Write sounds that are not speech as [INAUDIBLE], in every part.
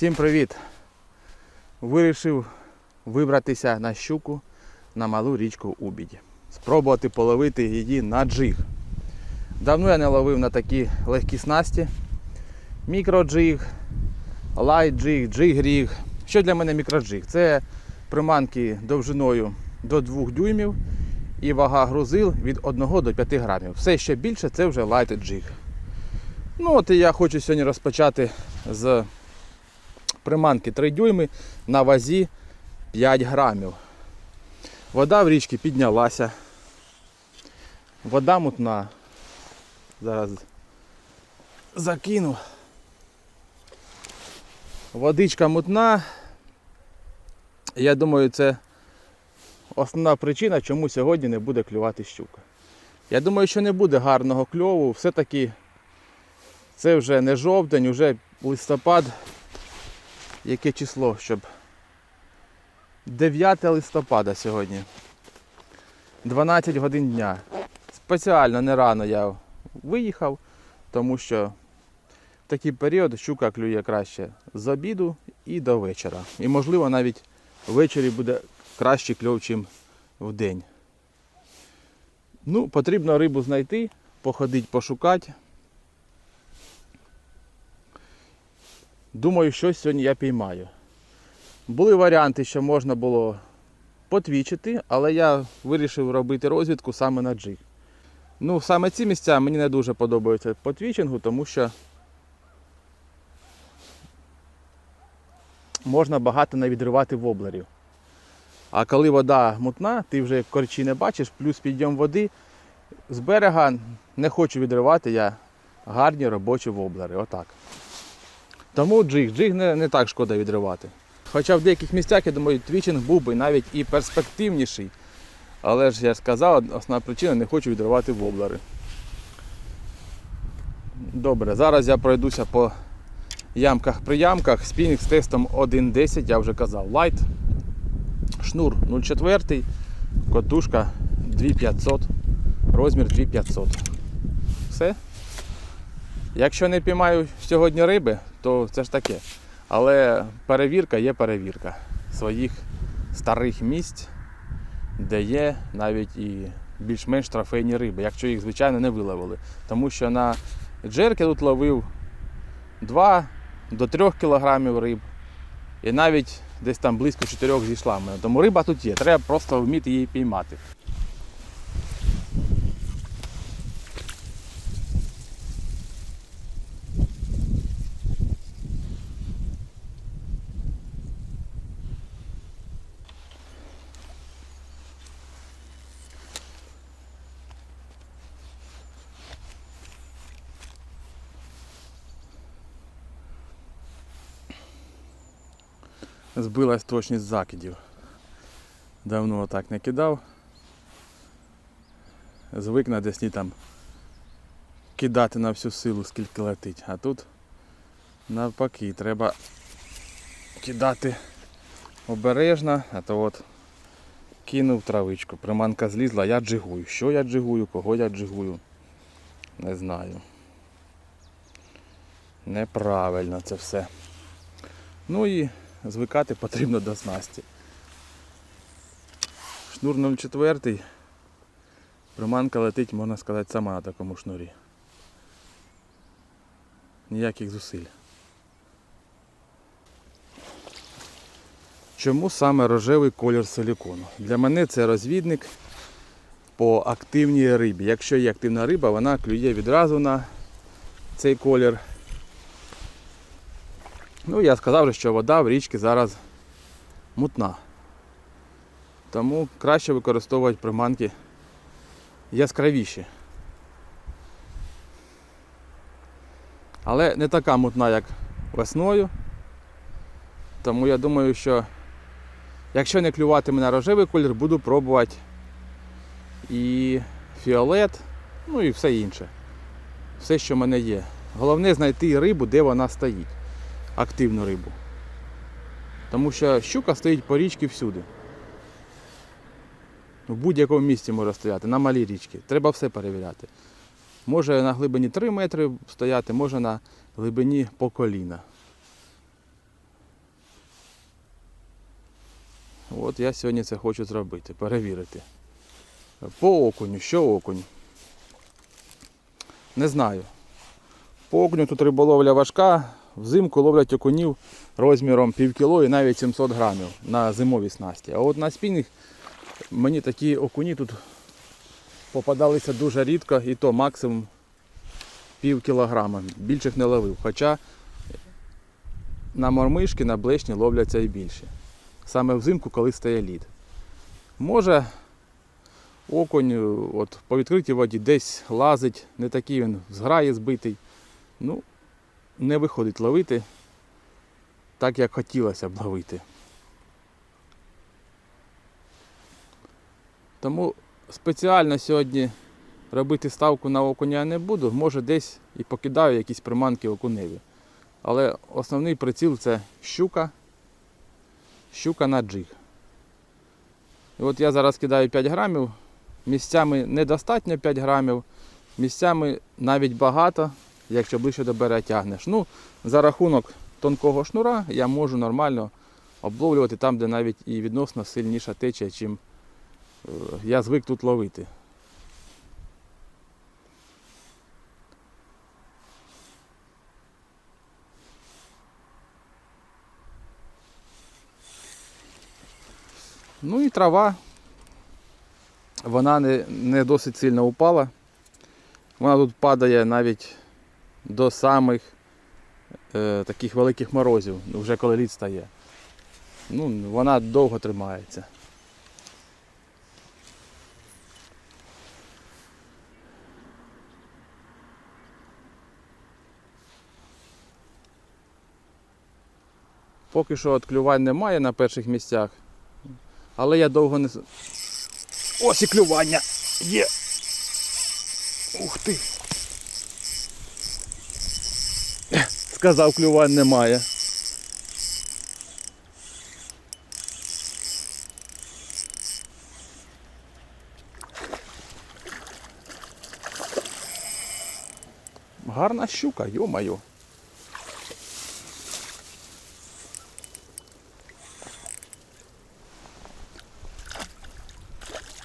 Всім привіт! Вирішив вибратися на щуку на малу річку Убідь. Спробувати половити її на джиг. Давно я не ловив на такі легкі снасті. Мікроджиг, лайт-джиг, джиг-ріг. Що для мене мікроджиг? Це приманки довжиною до 2 дюймів і вага грузил від 1 до 5 грамів. Все ще більше це вже лайт-джиг. Ну от і я хочу сьогодні розпочати з приманки 3 дюйми на вазі 5 грамів. Вода в річці піднялася. Вода мутна. Зараз закину. Водичка мутна. Я думаю, це основна причина, чому сьогодні не буде клювати щука. Я думаю, що не буде гарного кльову. Все-таки це вже не жовтень, вже листопад. Яке число, щоб 9 листопада сьогодні. 12 годин дня. Спеціально не рано я виїхав, тому що в такий період щука клює краще з обіду і до вечора. І можливо навіть ввечері буде кращий кльов, ніж в день. Ну, потрібно рибу знайти, походити, пошукати. Думаю, щось сьогодні я піймаю. Були варіанти, що можна було потвічити, але я вирішив робити розвідку саме на джиг. Ну, саме ці місця мені не дуже подобаються по твічингу, тому що можна багато навідривати воблерів. А коли вода мутна, ти вже корчі не бачиш, плюс підйом води з берега не хочу відривати я гарні робочі воблери. Отак. Тому джиг, джиг не, не так шкода відривати. Хоча в деяких місцях, я думаю, твічинг був би навіть і перспективніший. Але ж я сказав, основна причина не хочу відривати воблери. Добре, зараз я пройдуся по ямках при ямках. Спінінг з тестом 1.10, я вже казав, лайт. Шнур 0,4, котушка 2500, розмір 2500. Все. Якщо не піймаю сьогодні риби, то це ж таке. Але перевірка є перевірка своїх старих місць, де є навіть і більш-менш трофейні риби, якщо їх, звичайно, не виловили. Тому що на джерки тут ловив 2 до 3 кілограмів риб. І навіть десь там близько 4 зійшла в мене. Тому риба тут є, треба просто вміти її піймати. Збилась точність закидів. Давно так не кидав. Звик на десні там кидати на всю силу, скільки летить. А тут навпаки треба кидати обережно, а то от кинув травичку. Приманка злізла, я джигую. Що я джигую, кого я джигую? Не знаю. Неправильно це все. Ну і звикати потрібно до снасті. Шнур 04. Приманка летить, можна сказати, сама на такому шнурі. Ніяких зусиль. Чому саме рожевий колір силікону? Для мене це розвідник по активній рибі. Якщо є активна риба, вона клює відразу на цей колір. Ну, я сказав, що вода в річці зараз мутна. Тому краще використовувати приманки яскравіші. Але не така мутна, як весною. Тому я думаю, що якщо не клюватиме на рожевий колір, буду пробувати і фіолет, ну і все інше. Все, що в мене є. Головне знайти рибу, де вона стоїть активну рибу. Тому що щука стоїть по річці всюди. В будь-якому місці може стояти, на малій річці. Треба все перевіряти. Може на глибині 3 метри стояти, може на глибині по коліна. От я сьогодні це хочу зробити, перевірити. По окуню, що окунь? Не знаю. По окуню тут риболовля важка, взимку ловлять окунів розміром пів кіло і навіть 700 грамів на зимовій снасті. А от на спінінг мені такі окуні тут попадалися дуже рідко і то максимум пів кілограма. Більших не ловив. Хоча на мормишки, на блешні ловляться і більше. Саме взимку, коли стає лід. Може окунь от, по відкритій воді десь лазить, не такий він зграє збитий. Ну, не виходить ловити так, як хотілося б ловити. Тому спеціально сьогодні робити ставку на окуня не буду. Може десь і покидаю якісь приманки окуневі. Але основний приціл це щука, щука на джиг. І от я зараз кидаю 5 грамів, місцями недостатньо 5 грамів, місцями навіть багато, якщо ближче до берега тягнеш. Ну, за рахунок тонкого шнура я можу нормально обловлювати там, де навіть і відносно сильніша течія, чим е, я звик тут ловити. Ну і трава. Вона не, не досить сильно упала. Вона тут падає навіть до самих е, таких великих морозів, вже коли лід стає. Ну, вона довго тримається. Поки що клювань немає на перших місцях, але я довго не. Ось і клювання! Є! Ух ти! Сказав, клювань немає. Гарна щука, йо-моє.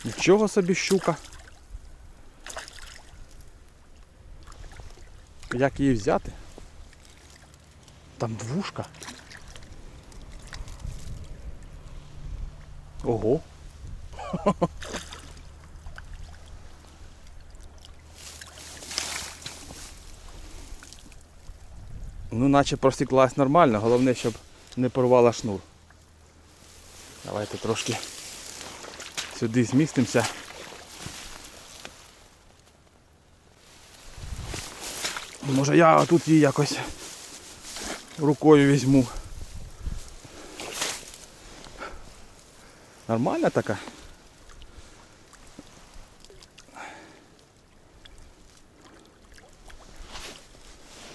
Нічого собі щука. Як її взяти? Там двушка. Ого. [LAUGHS] Ну, наче просіклась нормально, головне, щоб не порвала шнур. Давайте трошки сюди змістимося. Може я тут її якось рукою візьму. Нормальна така?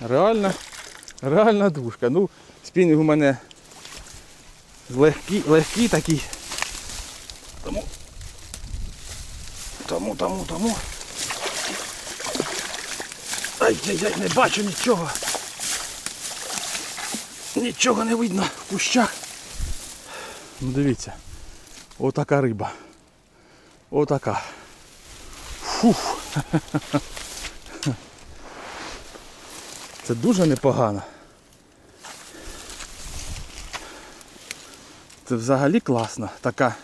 Реально, реальна душка. Ну, спінінг у мене легкий, легкий такий. Тому, тому, тому, тому. Ай-яй-яй, не бачу нічого. Нічого не видно в кущах. Ну дивіться. Отака риба. Отака. Фух. Це дуже непогано. Це взагалі класно, така,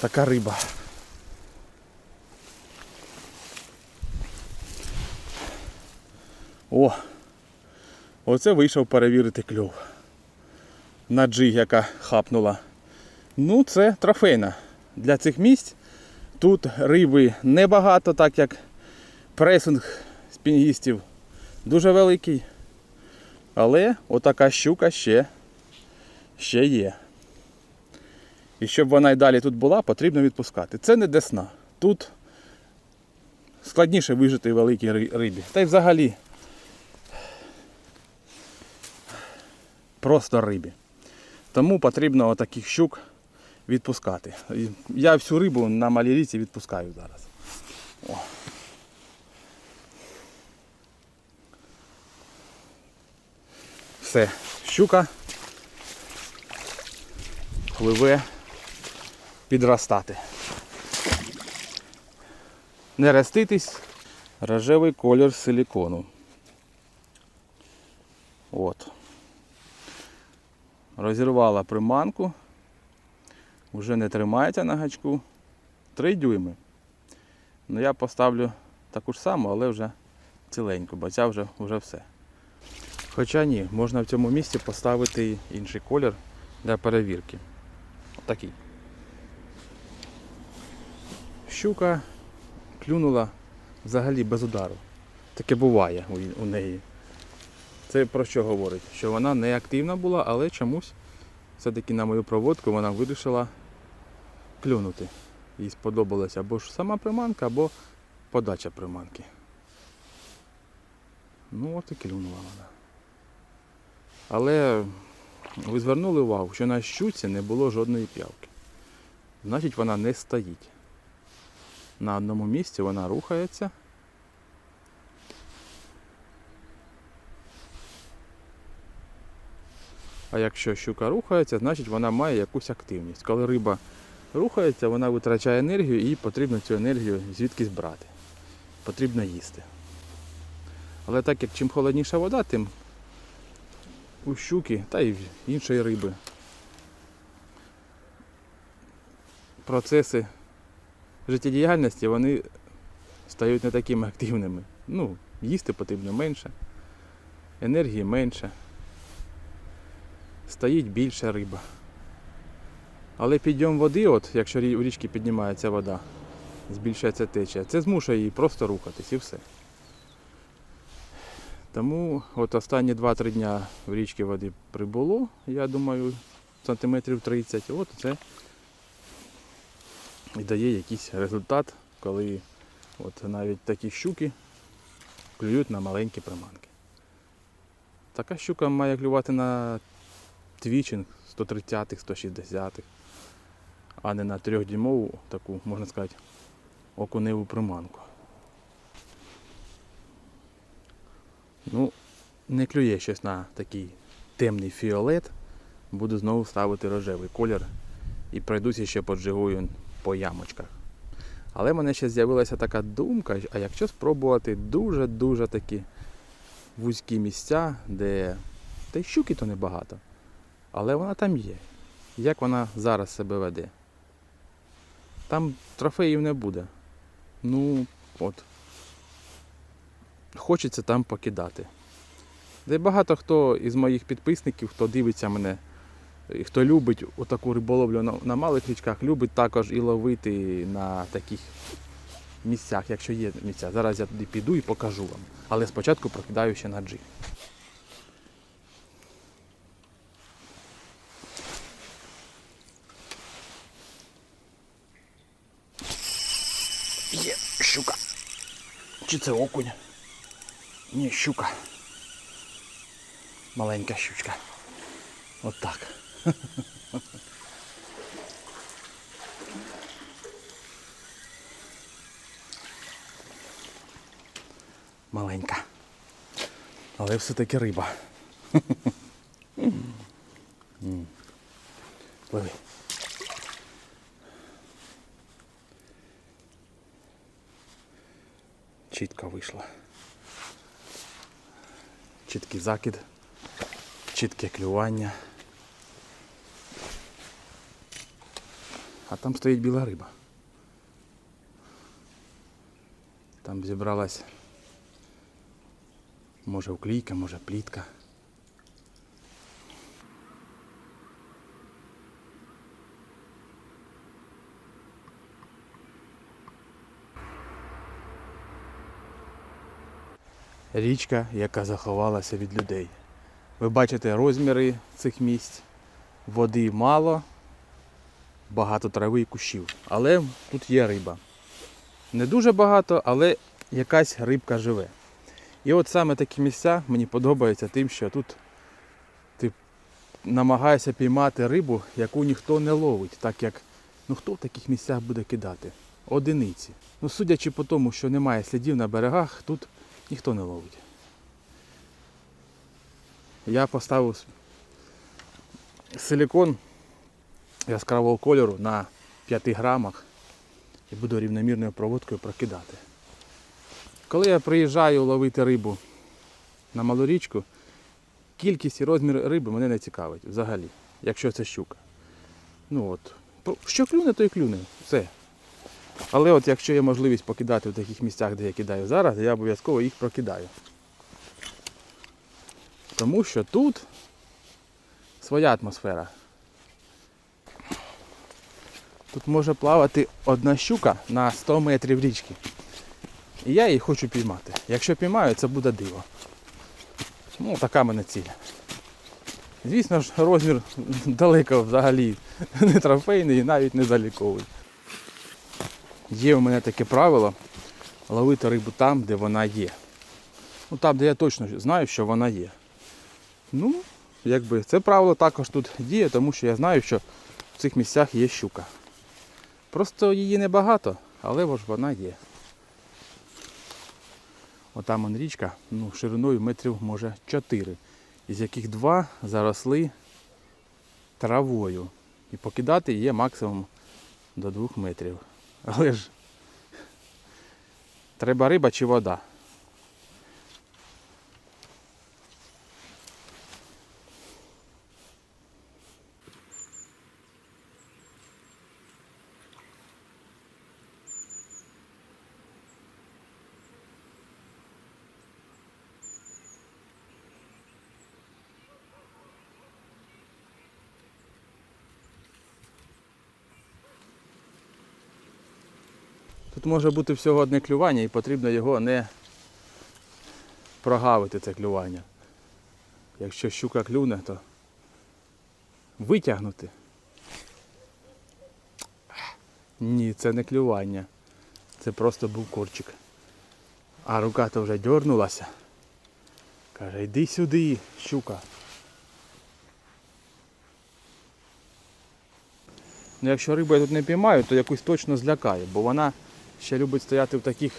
така риба. О! Оце вийшов перевірити кльов. На джиг, яка хапнула. Ну, це трофейна. Для цих місць тут риби небагато, так як пресинг спінгістів дуже великий. Але отака щука ще, ще є. І щоб вона й далі тут була, потрібно відпускати. Це не десна. Тут складніше вижити великій рибі. Та й взагалі просто рибі. Тому потрібно отаких щук відпускати. Я всю рибу на малій ріці відпускаю зараз. О. Все, щука пливе підростати. Не роститись. Рожевий колір силікону. От. Розірвала приманку. Вже не тримається на гачку. 3 дюйми. Ну я поставлю таку ж саму, але вже ціленьку, бо ця вже, вже все. Хоча ні, можна в цьому місці поставити інший колір для перевірки. Такий. Щука клюнула взагалі без удару. Таке буває у неї. Це про що говорить? Що вона не активна була, але чомусь все-таки на мою проводку вона вирішила клюнути. Їй сподобалася або ж сама приманка, або подача приманки. Ну от і клюнула вона. Але ви звернули увагу, що на щуці не було жодної п'явки. Значить вона не стоїть. На одному місці вона рухається. А якщо щука рухається, значить вона має якусь активність. Коли риба рухається, вона витрачає енергію і потрібно цю енергію звідкись брати. Потрібно їсти. Але так як чим холодніша вода, тим у щуки та й в іншої риби процеси життєдіяльності вони стають не такими активними. Ну, їсти потрібно менше, енергії менше, стоїть більше риба. Але підйом води, от, якщо у річці піднімається вода, збільшується течія, це змушує її просто рухатись і все. Тому от останні 2-3 дня в річці води прибуло, я думаю, сантиметрів 30. От це і дає якийсь результат, коли от навіть такі щуки клюють на маленькі приманки. Така щука має клювати на твічинг 130-х, 160-х, а не на трьохдюймову таку, можна сказати, окуневу приманку. Ну, не клює щось на такий темний фіолет. Буду знову ставити рожевий колір і пройдуся ще поджигую по ямочках. Але в мене ще з'явилася така думка, а якщо спробувати дуже-дуже такі вузькі місця, де та й щуки то небагато, але вона там є. Як вона зараз себе веде? Там трофеїв не буде. Ну, от. Хочеться там покидати. Де багато хто із моїх підписників, хто дивиться мене, і хто любить отаку риболовлю на, малих річках, любить також і ловити на таких місцях, якщо є місця. Зараз я туди піду і покажу вам. Але спочатку прокидаю ще на джиг. Чи це окунь? Ні, щука. Маленька щучка. От так. [LAUGHS] Маленька. Але все-таки риба. [LAUGHS] Пливи. Чітко вийшло. Чіткий закид, чітке клювання. А там стоїть біла риба. Там зібралась може уклійка, може плітка. Річка, яка заховалася від людей. Ви бачите розміри цих місць. Води мало, багато трави і кущів. Але тут є риба. Не дуже багато, але якась рибка живе. І от саме такі місця мені подобаються тим, що тут ти намагаєшся піймати рибу, яку ніхто не ловить, так як ну хто в таких місцях буде кидати? Одиниці. Ну, судячи по тому, що немає слідів на берегах, тут ніхто не ловить. Я поставив силікон яскравого кольору на 5 грамах і буду рівномірною проводкою прокидати. Коли я приїжджаю ловити рибу на малу річку, кількість і розмір риби мене не цікавить взагалі, якщо це щука. Ну от, що клюне, то і клюне. Все. Але от якщо є можливість покидати в таких місцях, де я кидаю зараз, я обов'язково їх прокидаю. Тому що тут своя атмосфера. Тут може плавати одна щука на 100 метрів річки. І я її хочу піймати. Якщо піймаю, це буде диво. Ну, така мене ціль. Звісно ж, розмір [LAUGHS] далеко взагалі не трофейний і навіть не заліковий. Є у мене таке правило ловити рибу там, де вона є. Ну там, де я точно знаю, що вона є. Ну, якби це правило також тут діє, тому що я знаю, що в цих місцях є щука. Просто її небагато, але ж вона є. Отам он річка, ну, шириною метрів може 4, із яких два заросли травою. І покидати є максимум до 2 метрів. Але ж треба риба чи вода. Тут може бути всього одне клювання і потрібно його не прогавити це клювання. Якщо щука клюне, то витягнути. Ні, це не клювання. Це просто був корчик. А рука то вже дьорнулася. Каже, йди сюди, щука. Ну, якщо рибу я тут не піймаю, то якусь точно злякаю, бо вона ще любить стояти в таких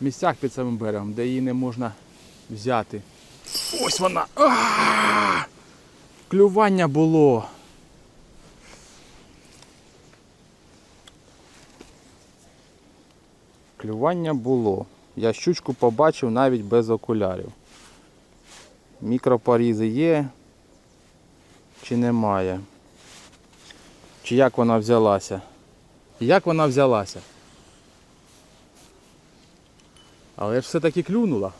місцях під самим берегом, де її не можна взяти. Ось вона! А! Клювання було. Клювання було. Я щучку побачив навіть без окулярів. Мікропорізи є чи немає? Чи як вона взялася? Як вона взялася? Але ж все-таки клюнула.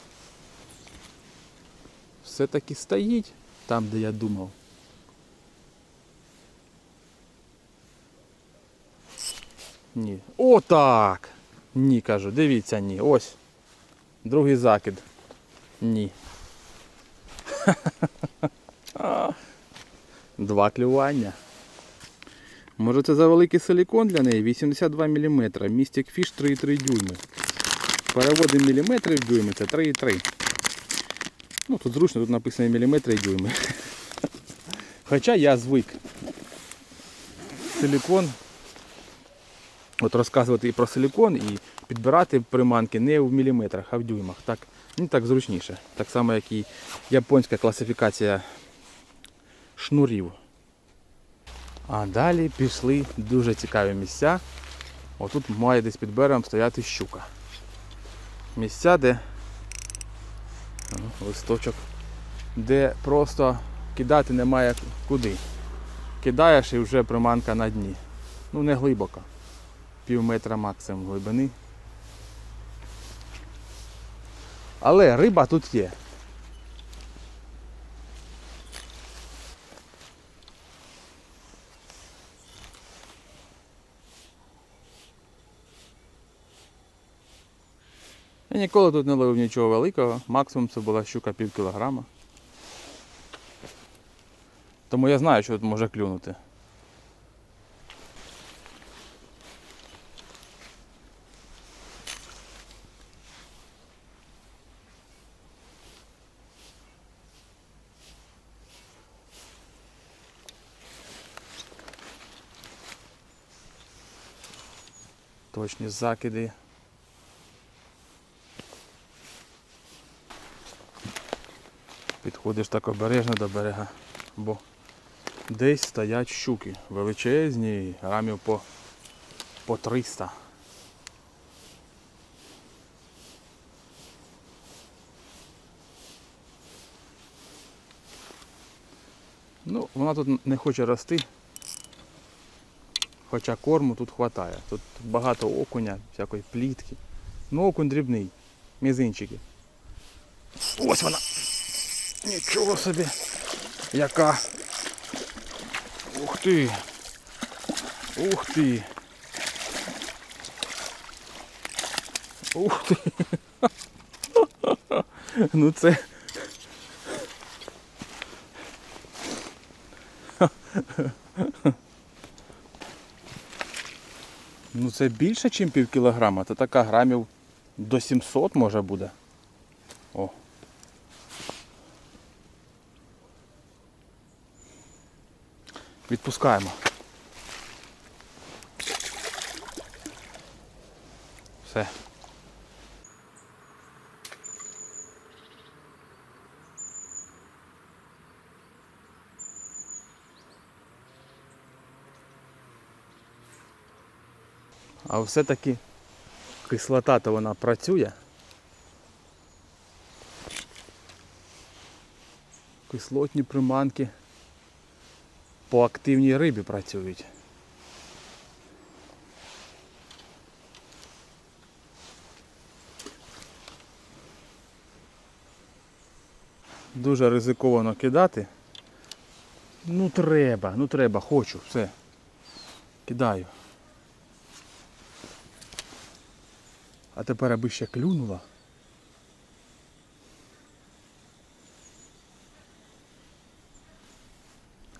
Все-таки стоїть там, де я думав. Ні. Отак! Ні, кажу, дивіться, ні. Ось. Другий закид. Ні. [LAUGHS] Два клювання. Може це за великий силікон для неї? 82 мм. Містик фіш 3,3 дюйми. Переводимо міліметри в дюйми, це 3,3. Ну тут зручно, тут написано міліметри і дюйми. [LAUGHS] Хоча я звик. Силікон. От розказувати і про силікон, і підбирати приманки не в міліметрах, а в дюймах. Так, ну, так зручніше. Так само, як і японська класифікація шнурів. А далі пішли дуже цікаві місця. Отут має десь під берегом стояти щука. Місця, де листочок, де просто кидати немає куди. Кидаєш і вже приманка на дні. Ну не глибоко. Пів метра максимум глибини. Але риба тут є. Я ніколи тут не ловив нічого великого, максимум це була щука пів кілограма. Тому я знаю, що тут може клюнути. Точні закиди. Підходиш так обережно до берега, бо десь стоять щуки величезні, грамів по по 300. Ну, вона тут не хоче рости. Хоча корму тут вистачає. Тут багато окуня, всякої плітки. Ну, окунь дрібний. Мізинчики. Ось вона. Нічого собі. Яка. Ух ти. Ух ти. Ух ти. [LAUGHS] Ну це. [LAUGHS] Ну це більше, ніж пів кілограма. Це така грамів до 700 може буде. О. Відпускаємо. Все. А все-таки кислота то вона працює. Кислотні приманки по активній рибі працюють. Дуже ризиковано кидати. Ну треба, ну треба, хочу, все. Кидаю. А тепер аби ще клюнула.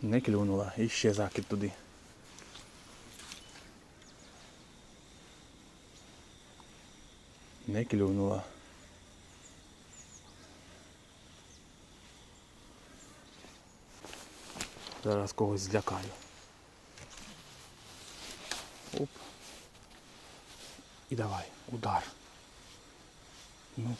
Не клюнула. І ще закид туди. Не клюнула. Зараз когось злякаю. Оп. І давай, удар. Ну.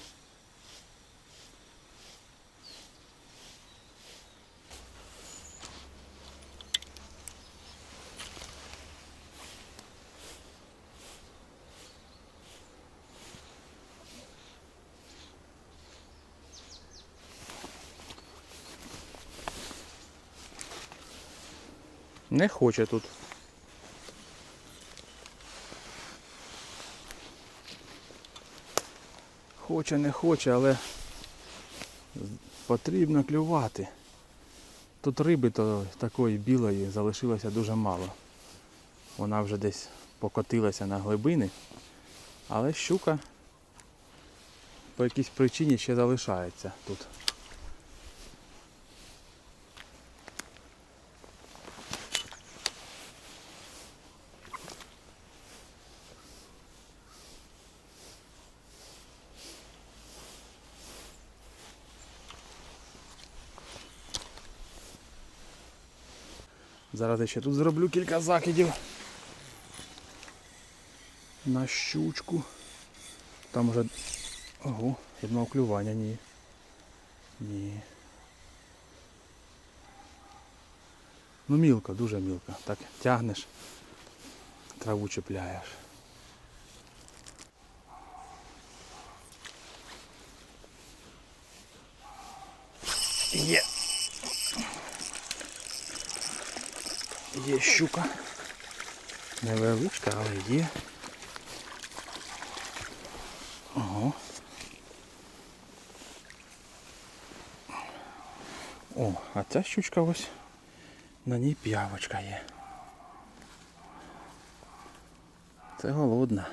Не хоче тут. Хоче, не хоче, але потрібно клювати. Тут риби такої білої залишилося дуже мало. Вона вже десь покотилася на глибини, але щука по якійсь причині ще залишається тут. Зараз я ще тут зроблю кілька закидів на щучку. Там вже... Ого, думав клювання, ні. Ні. Ну мілко, дуже мілко. Так тягнеш, траву чіпляєш. Є. Є щука. Невеличка, але є. Ого. О, а ця щучка ось на ній п'явочка є. Це голодна.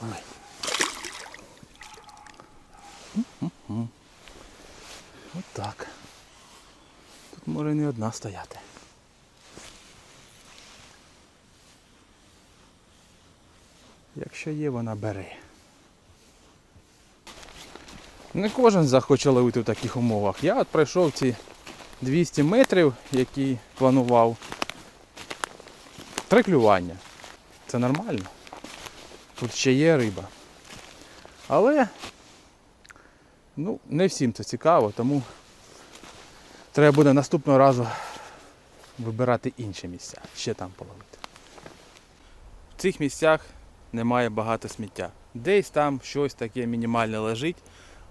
Ой. М-м-м. От так. Тут може не одна стояти. Якщо є, вона бере. Не кожен захоче ловити в таких умовах. Я от пройшов ці 200 метрів, які планував. Три клювання. Це нормально. Тут ще є риба. Але ну, не всім це цікаво, тому треба буде наступного разу вибирати інші місця, ще там половити. В цих місцях немає багато сміття. Десь там щось таке мінімальне лежить,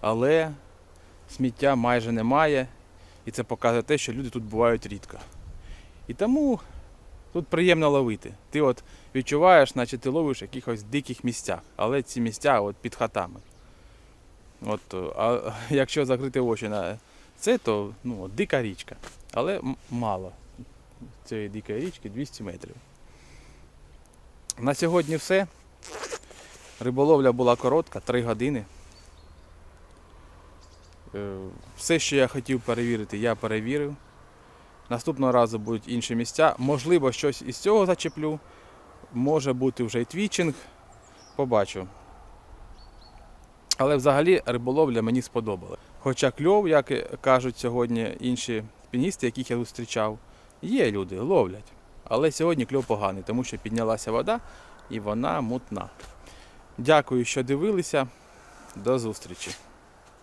але сміття майже немає. І це показує те, що люди тут бувають рідко. І тому тут приємно ловити. Ти от відчуваєш, наче ти ловиш в якихось диких місцях, але ці місця от під хатами. От, а [LAUGHS] якщо закрити очі на це, то ну, дика річка. Але мало цієї дикої річки 200 метрів. На сьогодні все. Риболовля була коротка, 3 години. Е, Все, що я хотів перевірити, я перевірив. Наступного разу будуть інші місця. Можливо, щось із цього зачеплю. Може бути вже і твічинг. Побачу. Але взагалі риболовля мені сподобала. Хоча кльов, як кажуть сьогодні інші спіністи, яких я зустрічав, є люди, ловлять. Але сьогодні кльов поганий, тому що піднялася вода і вона мутна. Дякую, що дивилися. До зустрічі.